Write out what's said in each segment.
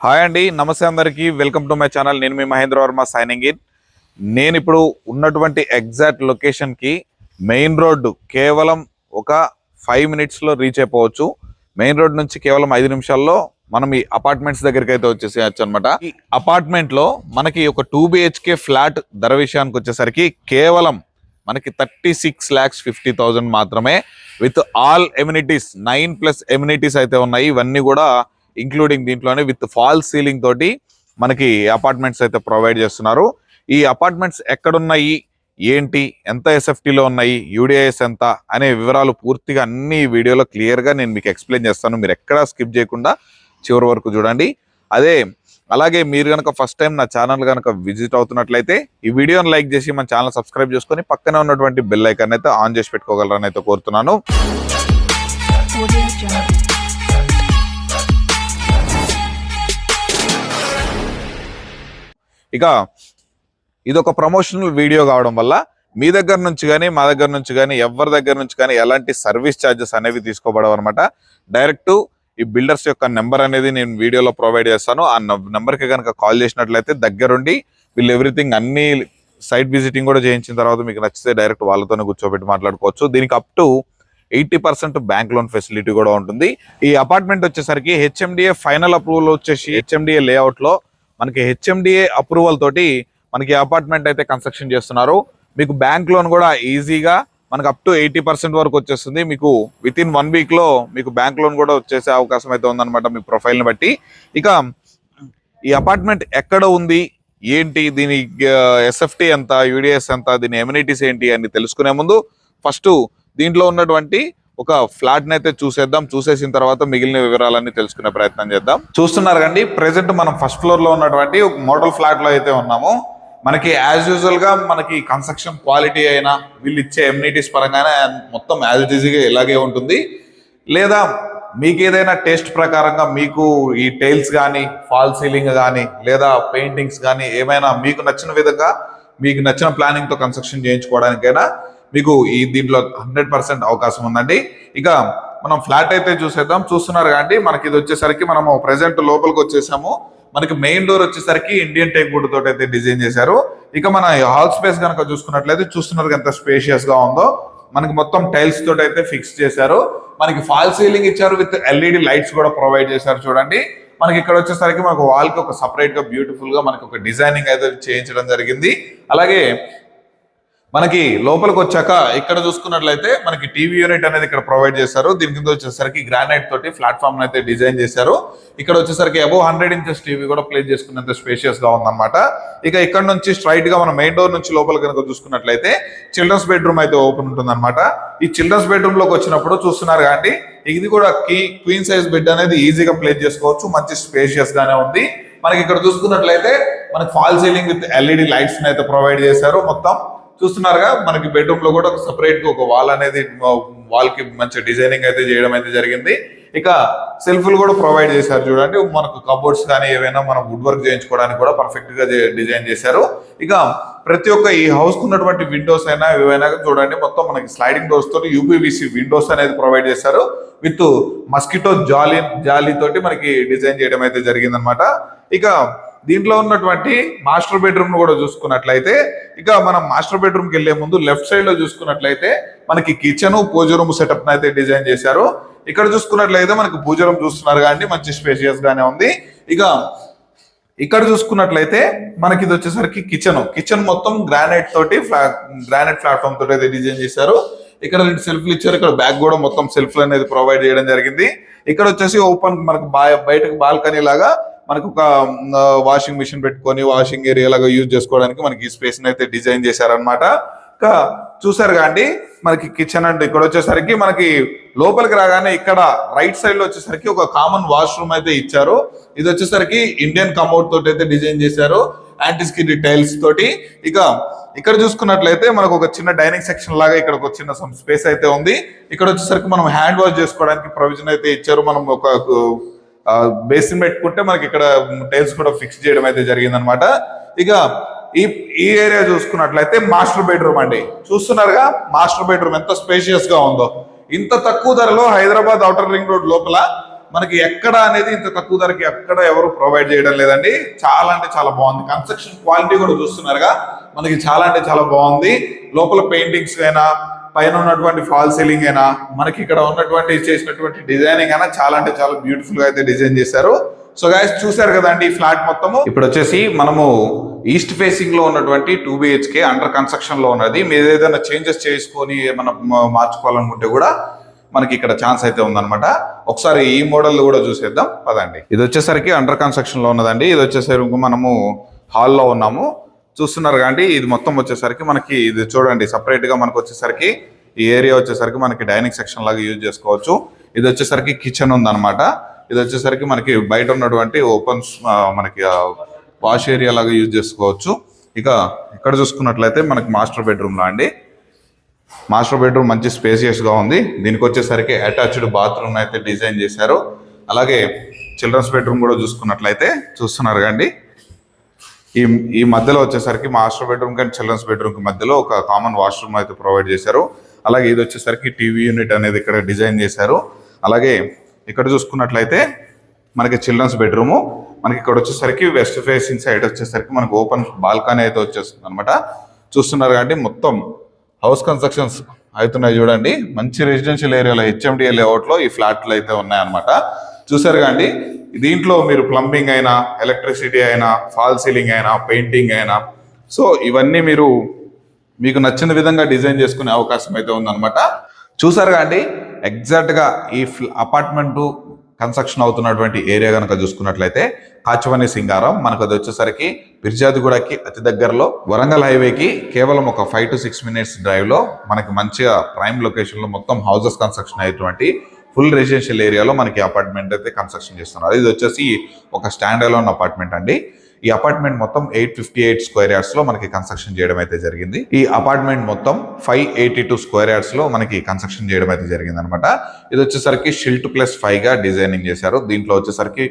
Hi అండి నమస్తే అందరికీ. వెల్కమ్ టు మై ఛానల్ నేను మీ మహేంద్ర వర్మ సైనింగ్ ఇన్ నేను ఇప్పుడు ఉన్నటువంటి ఎగ్జాక్ట్ లొకేషన్కి మెయిన్ రోడ్డు కేవలం ఒక ఫైవ్ మినిట్స్లో రీచ్ అయిపోవచ్చు. మెయిన్ రోడ్ నుంచి కేవలం ఐదు నిమిషాల్లో మనం ఈ అపార్ట్మెంట్స్ దగ్గరికి అయితే వచ్చేసేయచ్చు అనమాట ఈ అపార్ట్మెంట్లో మనకి ఒక టూ బిహెచ్కే ఫ్లాట్ ధర విషయానికి వచ్చేసరికి కేవలం మనకి thirty six lakhs fifty thousand మాత్రమే. With all amenities nine plus amenities అయితే ఉన్నాయి. ఇవన్నీ కూడా ఇంక్లూడింగ్ దీంట్లోనే విత్ ఫాల్ సీలింగ్ తోటి మనకి అపార్ట్మెంట్స్ అయితే ప్రొవైడ్ చేస్తున్నారు. ఈ అపార్ట్మెంట్స్ ఎక్కడున్నాయి? ఏంటి? ఎంత ఎస్ఎఫ్టీలో ఉన్నాయి? యూడిఐఎస్ ఎంత? అనే వివరాలు పూర్తిగా అన్ని వీడియోలో క్లియర్గా నేను మీకు ఎక్స్ప్లెయిన్ చేస్తాను. మీరు ఎక్కడా స్కిప్ చేయకుండా చివరి వరకు చూడండి. అదే అలాగే మీరు కనుక ఫస్ట్ టైం నా ఛానల్ కనుక విజిట్ అవుతున్నట్లయితే ఈ వీడియోని లైక్ చేసి మన ఛానల్ సబ్స్క్రైబ్ చేసుకొని పక్కనే ఉన్నటువంటి బెల్ ఐకాన్ అయితే ఆన్ చేసి పెట్టుకోగలరని అయితే కోరుతున్నాను. ఇక ఇది ఒక ప్రమోషనల్ వీడియో కావడం వల్ల మీ దగ్గర నుంచి కానీ మా దగ్గర నుంచి కానీ ఎవరి దగ్గర నుంచి కానీ ఎలాంటి సర్వీస్ ఛార్జెస్ అనేవి తీసుకోబడవు అనమాట డైరెక్ట్ ఈ బిల్డర్స్ యొక్క నెంబర్ అనేది నేను వీడియోలో ప్రొవైడ్ చేస్తాను. ఆ నెంబర్కి కనుక కాల్ చేసినట్లయితే దగ్గరుండి వీళ్ళు ఎవ్రీథింగ్ అన్ని సైట్ విజిటింగ్ కూడా చేయించిన తర్వాత మీకు నచ్చితే డైరెక్ట్ వాళ్ళతోనే కూర్చోబెట్టి మాట్లాడుకోవచ్చు. దీనికి up to eighty percent bank loan facility కూడా ఉంటుంది. ఈ అపార్ట్మెంట్ వచ్చేసరికి హెచ్ఎండిఏ ఫైనల్ అప్రూవల్ వచ్చేసి హెచ్ఎండిఏ లేఅవుట్లో మనకి హెచ్ఎండిఏ అప్రూవల్ తోటి మనకి అపార్ట్మెంట్ అయితే కన్స్ట్రక్షన్ చేస్తున్నారు. మీకు బ్యాంక్ లోన్ కూడా ఈజీగా మనకు అప్ టు ఎయిటీ పర్సెంట్ వరకు వచ్చేస్తుంది. మీకు విత్ ఇన్ వన్ వీక్లో మీకు బ్యాంక్ లోన్ కూడా వచ్చేసే అవకాశం అయితే ఉందన్నమాట మీ ప్రొఫైల్ని బట్టి. ఇక ఈ అపార్ట్మెంట్ ఎక్కడ ఉంది? ఏంటి? దీని ఎస్ఎఫ్టీ ఎంత? యూడిఎస్ ఎంత? దీని ఎమ్యూనిటీస్ ఏంటి? అని తెలుసుకునే ముందు ఫస్ట్ దీంట్లో ఉన్నటువంటి ఒక ఫ్లాట్ని అయితే చూసేద్దాం. చూసేసిన తర్వాత మిగిలిన వివరాలన్నీ తెలుసుకునే ప్రయత్నం చేద్దాం. చూస్తున్నారు కండి ప్రెసెంట్ మనం ఫస్ట్ ఫ్లోర్లో ఉన్నటువంటి ఒక మోడల్ ఫ్లాట్లో అయితే ఉన్నాము. మనకి యాజ్ యూజువల్గా మనకి కన్స్ట్రక్షన్ క్వాలిటీ అయినా వీళ్ళు ఇచ్చే ఎమ్యూనిటీస్ పరంగానే మొత్తం యాజ్ ఇట్ ఈజీగా ఇలాగే ఉంటుంది. లేదా మీకు ఏదైనా టేస్ట్ ప్రకారంగా మీకు ఈ టైల్స్ కానీ ఫాల్ సీలింగ్ కానీ లేదా పెయింటింగ్స్ కానీ ఏమైనా మీకు నచ్చిన విధంగా మీకు నచ్చిన ప్లానింగ్తో కన్స్ట్రక్షన్ చేయించుకోవడానికైనా మీకు ఈ దీంట్లో హండ్రెడ్ పర్సెంట్ అవకాశం ఉందండి. ఇక మనం ఫ్లాట్ అయితే చూసేద్దాం. చూస్తున్నారు కాబట్టి మనకి ఇది వచ్చేసరికి మనము ప్రెసెంట్ లోపలికి వచ్చేసాము. మనకి మెయిన్ డోర్ వచ్చేసరికి ఇండియన్ టేక్ వుడ్ తోటి అయితే డిజైన్ చేశారు. ఇక మన హాల్ స్పేస్ కనుక చూసుకున్నట్లయితే చూస్తున్నారు ఎంత స్పేషియస్గా ఉందో. మనకి మొత్తం టైల్స్ తోటి అయితే ఫిక్స్ చేశారు. మనకి ఫాల్ సీలింగ్ ఇచ్చారు విత్ ఎల్ఈడి లైట్స్ కూడా ప్రొవైడ్ చేశారు చూడండి. మనకి ఇక్కడ వచ్చేసరికి మనకు వాల్కి ఒక సపరేట్గా బ్యూటిఫుల్గా మనకి ఒక డిజైనింగ్ అయితే చేయించడం జరిగింది. అలాగే మనకి లోపలికి వచ్చాక ఇక్కడ చూసుకున్నట్లయితే మనకి టీవీ యూనిట్ అనేది ఇక్కడ ప్రొవైడ్ చేశారు. దీని కింద వచ్చేసరికి గ్రానైట్ తోటి ప్లాట్ఫామ్ అయితే డిజైన్ చేశారు. ఇక్కడ వచ్చేసరికి అబౌవ్ హండ్రెడ్ ఇంచెస్ టీవీ కూడా ప్లేస్ చేసుకున్నంత స్పేషియస్గా ఉందన్నమాట. ఇక ఇక్కడ నుంచి స్ట్రైట్గా మనం మెయిన్ డోర్ నుంచి లోపల కనుక చూసుకున్నట్లయితే చిల్డ్రన్స్ బెడ్రూమ్ అయితే ఓపెన్ ఉంటుంది ఈ చిల్డ్రన్స్ బెడ్రూమ్లోకి వచ్చినప్పుడు చూస్తున్నారు కానీ ఇది కూడా కీ క్వీన్ సైజ్ బెడ్ అనేది ఈజీగా ప్లేస్ చేసుకోవచ్చు. మంచి స్పేషియస్ గానే ఉంది. మనకి ఇక్కడ చూసుకున్నట్లయితే మనకి fall ceiling with LED lights అయితే ప్రొవైడ్ చేశారు మొత్తం. చూస్తున్నారుగా మనకి బెడ్రూమ్లో కూడా ఒక సపరేట్గా ఒక వాల్ అనేది వాల్కి మంచి డిజైనింగ్ అయితే చేయడం అయితే జరిగింది. ఇక సెల్ఫ్లు కూడా ప్రొవైడ్ చేశారు చూడండి. మనకు కబోర్డ్స్ కానీ ఏవైనా మనం వుడ్ వర్క్ చేయించుకోవడానికి కూడా పర్ఫెక్ట్గా డిజైన్ చేశారు. ఇక ప్రతి ఒక్క ఈ హౌస్ ఉన్నటువంటి విండోస్ అయినా ఏవైనా చూడండి మొత్తం మనకి స్లైడింగ్ డోర్స్ తోటి యూపీవీసీ విండోస్ అనేది ప్రొవైడ్ చేశారు. విత్ మస్కిటో జాలీ జాలీ తోటి మనకి డిజైన్ చేయడం అయితే జరిగిందనమాట ఇక దీంట్లో ఉన్నటువంటి మాస్టర్ బెడ్రూమ్ను కూడా చూసుకున్నట్లయితే ఇక మనం మాస్టర్ బెడ్రూమ్కి వెళ్ళే ముందు లెఫ్ట్ సైడ్లో చూసుకున్నట్లయితే మనకి కిచెన్ పూజ రూమ్ సెటప్ అయితే డిజైన్ చేశారు. ఇక్కడ చూసుకున్నట్లయితే మనకి పూజ రూమ్ చూస్తున్నారు కానీ మంచి స్పేషియస్ గానే ఉంది. ఇక ఇక్కడ చూసుకున్నట్లయితే మనకి ఇది వచ్చేసరికి కిచెన్. కిచెన్ మొత్తం గ్రానైట్ తోటి గ్రానైట్ ప్లాట్ఫామ్ తోటి అయితే డిజైన్ చేశారు. ఇక్కడ రెండు సెల్ఫ్లు ఇచ్చారు. ఇక్కడ బ్యాగ్ కూడా మొత్తం సెల్ఫ్ అనేది ప్రొవైడ్ చేయడం జరిగింది. ఇక్కడ వచ్చేసి ఓపెన్ మనకు బా- బయటకు బాల్కనీ లాగా మనకు ఒక వాషింగ్ మిషన్ పెట్టుకొని వాషింగ్ ఏరియా లాగా యూజ్ చేసుకోవడానికి మనకి ఈ స్పేస్ అయితే డిజైన్ చేశారనమాట ఇంకా చూసారు కాండి మనకి కిచెన్ అంటే ఇక్కడ వచ్చేసరికి మనకి లోపలికి రాగానే ఇక్కడ రైట్ సైడ్లో వచ్చేసరికి ఒక కామన్ వాష్రూమ్ అయితే ఇచ్చారు. ఇది వచ్చేసరికి ఇండియన్ కమౌట్ తోటి అయితే డిజైన్ చేశారు యాంటిస్కిడ్ టైల్స్ తోటి. ఇక ఇక్కడ చూసుకున్నట్లయితే మనకు ఒక చిన్న డైనింగ్ సెక్షన్ లాగా ఇక్కడ ఒక చిన్న స్పేస్ అయితే ఉంది. ఇక్కడ వచ్చేసరికి మనం హ్యాండ్ వాష్ చేసుకోవడానికి ప్రొవిజన్ అయితే ఇచ్చారు. మనం ఒక బేసిన్ పెట్టుకుంటే మనకి ఇక్కడ టైల్స్ కూడా ఫిక్స్ చేయడం అయితే జరిగింది అనమాట ఇక ఈ ఈ ఏరియా చూసుకున్నట్లయితే మాస్టర్ బెడ్రూమ్ అండి. చూస్తున్నారుగా మాస్టర్ బెడ్రూమ్ ఎంత స్పేషియస్గా ఉందో. ఇంత తక్కువ ధరలో హైదరాబాద్ అవుటర్ రింగ్ రోడ్ లోపల మనకి ఎక్కడ అనేది ఇంత తక్కువ ధరకి ఎక్కడ ఎవరు ప్రొవైడ్ చేయడం లేదండి. చాలా అంటే చాలా బాగుంది. కన్స్ట్రక్షన్ క్వాలిటీ కూడా చూస్తున్నారుగా మనకి చాలా అంటే చాలా బాగుంది. లోపల పెయింటింగ్స్ అయినా పైన ఉన్నటువంటి ఫాల్ సీలింగ్ అయినా మనకి ఇక్కడ ఉన్నటువంటి చేసినటువంటి డిజైనింగ్ అయినా చాలా అంటే చాలా బ్యూటిఫుల్గా అయితే డిజైన్ చేశారు. సో గైస్ చూసారు కదండి ఫ్లాట్ మొత్తము? ఇప్పుడు వచ్చేసి మనము ఈస్ట్ ఫేసింగ్లో ఉన్నటువంటి టూ బిహెచ్కే అండర్ కన్స్ట్రక్షన్లో ఉన్నది. మీరు ఏదైనా చేంజెస్ చేసుకొని మనం మార్చుకోవాలనుకుంటే కూడా మనకి ఇక్కడ ఛాన్స్ అయితే ఉందన్నమాట. ఒకసారి ఈ మోడల్ కూడా చూసేద్దాం. పదండి. ఇది వచ్చేసరికి అండర్ కన్స్ట్రక్షన్లో ఉన్నదండి. ఇది వచ్చేసరికి మనము హాల్లో ఉన్నాము. చూస్తున్నారు కానీ ఇది మొత్తం వచ్చేసరికి మనకి ఇది చూడండి సపరేట్గా మనకు వచ్చేసరికి ఈ ఏరియా వచ్చేసరికి మనకి డైనింగ్ సెక్షన్ లాగా యూజ్ చేసుకోవచ్చు. ఇది వచ్చేసరికి కిచెన్ ఉందన్నమాట. ఇది వచ్చేసరికి మనకి బయట ఉన్నటువంటి ఓపెన్ మనకి వాష్ ఏరియా లాగా యూజ్ చేసుకోవచ్చు. ఇక ఇక్కడ చూసుకున్నట్లయితే మనకి మాస్టర్ బెడ్రూమ్ లా అండి. మాస్టర్ బెడ్రూమ్ మంచి స్పేసియస్గా ఉంది. దీనికి వచ్చేసరికి అటాచ్డ్ బాత్రూమ్ అయితే డిజైన్ చేశారు. అలాగే చిల్డ్రన్స్ బెడ్రూమ్ కూడా చూసుకున్నట్లయితే చూస్తున్నారు కండి ఈ ఈ మధ్యలో వచ్చేసరికి మాస్టర్ బెడ్రూమ్ కానీ చిల్డ్రన్స్ బెడ్రూమ్కి మధ్యలో ఒక కామన్ వాష్రూమ్ అయితే ప్రొవైడ్ చేశారు. అలాగే ఇది వచ్చేసరికి టీవీ యూనిట్ అనేది ఇక్కడ డిజైన్ చేశారు. అలాగే ఇక్కడ చూసుకున్నట్లయితే మనకి చిల్డ్రన్స్ బెడ్రూమ్ మనకి ఇక్కడ వచ్చేసరికి వెస్ట్ ఫేసింగ్ సైడ్ వచ్చేసరికి మనకి ఓపెన్ బాల్కనీ అయితే వచ్చేస్తుంది అనమాట చూస్తున్నారు కాబట్టి మొత్తం హౌస్ కన్స్ట్రక్షన్స్ అవుతున్నాయి చూడండి. మంచి రెసిడెన్షియల్ ఏరియాలో హెచ్ఎండిఏ లేఅవుట్లో ఈ ఫ్లాట్లు అయితే ఉన్నాయన్నమాట. చూసారు కానీ దీంట్లో మీరు ప్లంబింగ్ అయినా ఎలక్ట్రిసిటీ అయినా ఫాల్ సీలింగ్ అయినా పెయింటింగ్ అయినా సో ఇవన్నీ మీరు మీకు నచ్చిన విధంగా డిజైన్ చేసుకునే అవకాశం అయితే ఉందన్నమాట. చూసారు కాండి ఎగ్జాక్ట్గా ఈ అపార్ట్మెంట్ కన్స్ట్రక్షన్ అవుతున్నటువంటి ఏరియా కనుక చూసుకున్నట్లయితే కాచవని సింగారం మనకు అది వచ్చేసరికి పిర్జాదిగూడకి అతి దగ్గరలో వరంగల్ హైవేకి కేవలం ఒక ఫైవ్ టు సిక్స్ మినిట్స్ డ్రైవ్లో మనకి మంచిగా ప్రైమ్ లొకేషన్లో మొత్తం హౌసెస్ కన్స్ట్రక్షన్ అయ్యేటువంటి ఫుల్ రెసిడెన్షియల్ ఏరియాలో మనకి అపార్ట్మెంట్ అయితే కన్స్ట్రక్షన్ చేస్తున్నారు. ఇది వచ్చేసి ఒక స్టాండ్ అలోన్ అపార్ట్మెంట్ అండి. ఈ అపార్ట్మెంట్ మొత్తం ఎయిట్ ఫిఫ్టీ ఎయిట్ స్క్వేర్ యార్డ్స్లో మనకి కన్స్ట్రక్షన్ చేయడం అయితే జరిగింది. ఈ అపార్ట్మెంట్ మొత్తం ఫైవ్ ఎయిటీ టూ స్క్వేర్ యార్డ్స్లో మనకి కన్స్ట్రక్షన్ చేయడం అయితే జరిగింది అనమాట ఇది వచ్చేసరికి షిల్ట్ ప్లస్ ఫైవ్గా డిజైనింగ్ చేశారు. దీంట్లో వచ్చేసరికి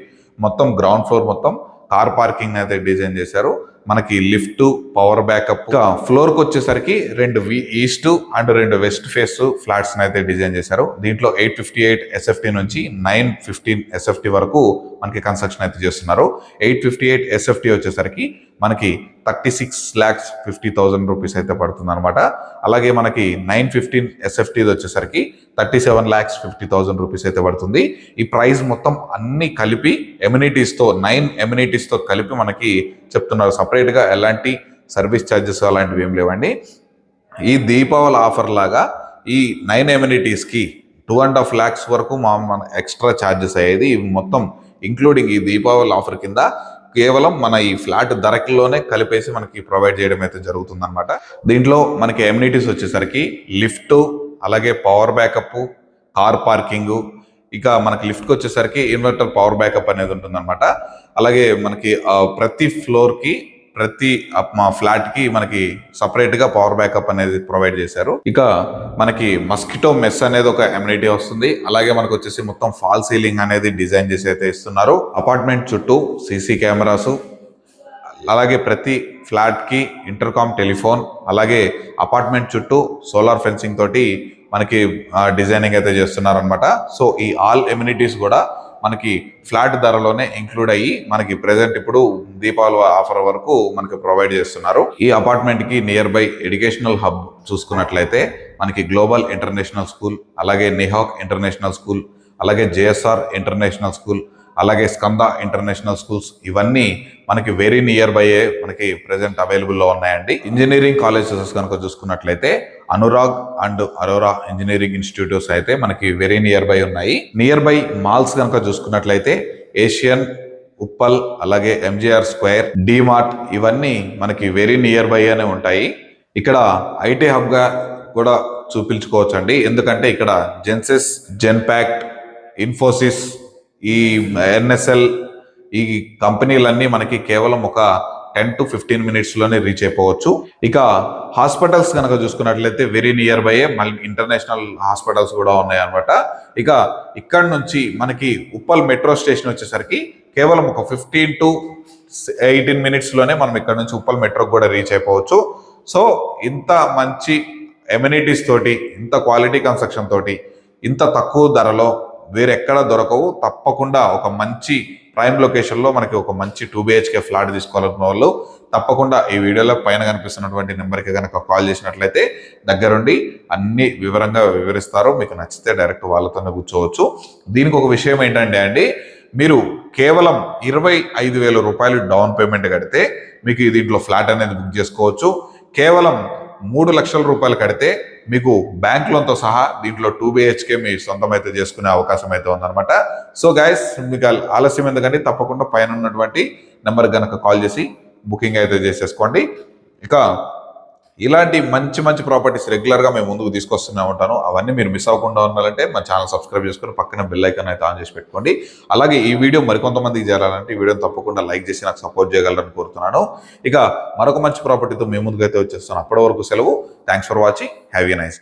మొత్తం గ్రౌండ్ ఫ్లోర్ మొత్తం కార్ పార్కింగ్ అయితే డిజైన్ చేశారు. మనకి లిఫ్ట్ పవర్ బ్యాకప్ ఫ్లోర్కి వచ్చేసరికి రెండు ఈస్ట్ అండ్ రెండు వెస్ట్ ఫేస్ ఫ్లాట్స్ అయితే డిజైన్ చేశారు. దీంట్లో ఎయిట్ ఫిఫ్టీ ఎయిట్ ఎస్ఎఫ్టీ నుంచి నైన్ ఫిఫ్టీన్ ఎస్ఎఫ్టీ వరకు మనకి కన్స్ట్రక్షన్ అయితే చేస్తున్నారు. ఎయిట్ ఫిఫ్టీ ఎయిట్ ఎస్ఎఫ్టీ వచ్చేసరికి మనకి thirty six lakhs fifty thousand rupees అయితే పడుతుంది అనమాట అలాగే మనకి నైన్ ఫిఫ్టీన్ ఎస్ఎఫ్టీ వచ్చేసరికి thirty seven lakhs fifty thousand rupees అయితే పడుతుంది. ఈ ప్రైస్ మొత్తం అన్ని కలిపి amenities తో నైన్ amenities తో కలిపి మనకి చెప్తున్నారు Separate సపరేట్గా ఎలాంటి సర్వీస్ ఛార్జెస్ అలాంటివి ఏం లేవండి. ఈ దీపావళి ఆఫర్ లాగా ఈ నైన్ ఎమ్యూనిటీస్కి టూ అండ్ హాఫ్ ల్యాక్స్ వరకు మా మన ఎక్స్ట్రా ఛార్జెస్ అయ్యేది. ఇవి మొత్తం ఇంక్లూడింగ్ ఈ దీపావళి ఆఫర్ కింద కేవలం మన ఈ ఫ్లాట్ ధరకిలోనే కలిపేసి మనకి ప్రొవైడ్ చేయడం అయితే జరుగుతుంది దీంట్లో మనకి ఎమ్యూనిటీస్ వచ్చేసరికి లిఫ్ట్ అలాగే పవర్ బ్యాకప్ కార్ పార్కింగ్ ఇక మనకి లిఫ్ట్కి వచ్చేసరికి ఇన్వర్టర్ పవర్ బ్యాకప్ అనేది ఉంటుందన్నమాట. అలాగే మనకి ప్రతి ఫ్లోర్కి ప్రతి మా ఫ్లాట్కి మనకి సపరేట్గా పవర్ బ్యాకప్ అనేది ప్రొవైడ్ చేశారు. ఇక మనకి మస్కిటో మెస్ అనేది ఒక ఎమ్యూనిటీ వస్తుంది. అలాగే మనకు వచ్చేసి మొత్తం ఫాల్ సీలింగ్ అనేది డిజైన్ చేసి అయితే ఇస్తున్నారు. అపార్ట్మెంట్ చుట్టూ సీసీ కెమెరాస్ అలాగే ప్రతి ఫ్లాట్కి ఇంటర్కామ్ టెలిఫోన్ అలాగే అపార్ట్మెంట్ చుట్టూ సోలార్ ఫెన్సింగ్ తోటి మనకి డిజైనింగ్ అయితే చేస్తున్నారనమాట సో ఈ ఆల్ ఎమ్యూనిటీస్ కూడా మనకి ఫ్లాట్ ధరలోనే ఇంక్లూడ్ అయ్యి మనకి ప్రెసెంట్ ఇప్పుడు దీపావళి ఆఫర్ వరకు మనకి ప్రొవైడ్ చేస్తున్నారు. ఈ అపార్ట్మెంట్కి నియర్ బై ఎడ్యుకేషనల్ హబ్ చూసుకున్నట్లయితే మనకి గ్లోబల్ ఇంటర్నేషనల్ స్కూల్ అలాగే నిహాక్ ఇంటర్నేషనల్ స్కూల్ అలాగే జేఎస్ఆర్ ఇంటర్నేషనల్ స్కూల్ అలాగే స్కంద ఇంటర్నేషనల్ స్కూల్స్ ఇవన్నీ మనకి వెరీ నియర్ బై మనకి ప్రజెంట్ అవైలబుల్లో ఉన్నాయండి. ఇంజనీరింగ్ కాలేజెస్ కనుక చూసుకున్నట్లయితే Anurag and Aurora engineering institutes అయితే మనకి వెరీ నియర్ బై ఉన్నాయి. నియర్ బై మాల్స్ కనుక చూసుకున్నట్లయితే ఏషియన్ ఉప్పల్ అలాగే ఎంజీఆర్ స్క్వేర్ డిమార్ట్ ఇవన్నీ మనకి వెరీ నియర్ బై అనే ఉంటాయి. ఇక్కడ ఐటీ హబ్గా కూడా చూపించుకోవచ్చు అండి ఎందుకంటే ఇక్కడ జెన్సెస్ జెన్పాక్ట్ ఇన్ఫోసిస్ ఈ ఎన్ఎస్ఎల్ ఈ కంపెనీలన్నీ మనకి కేవలం ఒక టెన్ టు ఫిఫ్టీన్ మినిట్స్లోనే రీచ్ అయిపోవచ్చు. ఇక హాస్పిటల్స్ కనుక చూసుకున్నట్లయితే వెరీ నియర్ బై మళ్ళీ ఇంటర్నేషనల్ హాస్పిటల్స్ కూడా ఉన్నాయి అనమాట ఇక ఇక్కడ నుంచి మనకి ఉప్పల్ మెట్రో స్టేషన్ వచ్చేసరికి కేవలం ఒక ఫిఫ్టీన్ టు ఎయిటీన్ మినిట్స్లోనే మనం ఇక్కడ నుంచి ఉప్పల్ మెట్రో కూడా రీచ్ అయిపోవచ్చు. సో ఇంత మంచి ఎమ్యూనిటీస్ తోటి ఇంత క్వాలిటీ కన్స్ట్రక్షన్ తోటి ఇంత తక్కువ ధరలో వేరెక్కడ దొరకవు. తప్పకుండా ఒక మంచి ప్రైమ్ లొకేషన్లో మనకి ఒక మంచి టూ బిహెచ్కే ఫ్లాట్ తీసుకోవాలనుకున్న వాళ్ళు తప్పకుండా ఈ వీడియోలో పైన కనిపిస్తున్నటువంటి నెంబర్కి కనుక కాల్ చేసినట్లయితే దగ్గరుండి అన్ని వివరంగా వివరిస్తారు. మీకు నచ్చితే డైరెక్ట్ వాళ్ళతోనే కూర్చోవచ్చు. దీనికి ఒక విషయం ఏంటంటే అండి మీరు కేవలం ఇరవై ఐదు వేల రూపాయలు డౌన్ పేమెంట్ కడితే మీకు దీంట్లో ఫ్లాట్ అనేది బుక్ చేసుకోవచ్చు. కేవలం మూడు లక్షల రూపాయలు కడితే మీకు బ్యాంక్ లోన్తో సహా దీంట్లో టూ బిహెచ్కే మీ సొంతం అయితే చేసుకునే అవకాశం అయితే ఉందన్నమాట. సో గైస్ మీకు ఆలస్యం ఎందుకంటే తప్పకుండా పైన ఉన్నటువంటి నెంబర్ కనుక కాల్ చేసి బుకింగ్ అయితే చేసేసుకోండి. ఇక ఇలాంటి మంచి మంచి ప్రాపర్టీస్ రెగ్యులర్గా మేము ముందుకు తీసుకొస్తూనే ఉంటాను. అవన్నీ మీరు మిస్ అవ్వకుండా ఉండాలంటే మా ఛానల్ సబ్స్క్రైబ్ చేసుకుని పక్కన బెల్ ఐకాన్ అయితే ఆన్ చేసి పెట్టుకోండి. అలాగే ఈ వీడియో మరికొంతమందికి చేరాలంటే ఈ వీడియోని తప్పకుండా లైక్ చేసి నాకు సపోర్ట్ చేయగలరని కోరుతున్నాను. ఇక మరొక మంచి ప్రాపర్టీతో మేము ముందుకైతే వచ్చేస్తాను. అప్పటి వరకు సెలవు. Thanks for watching have a nice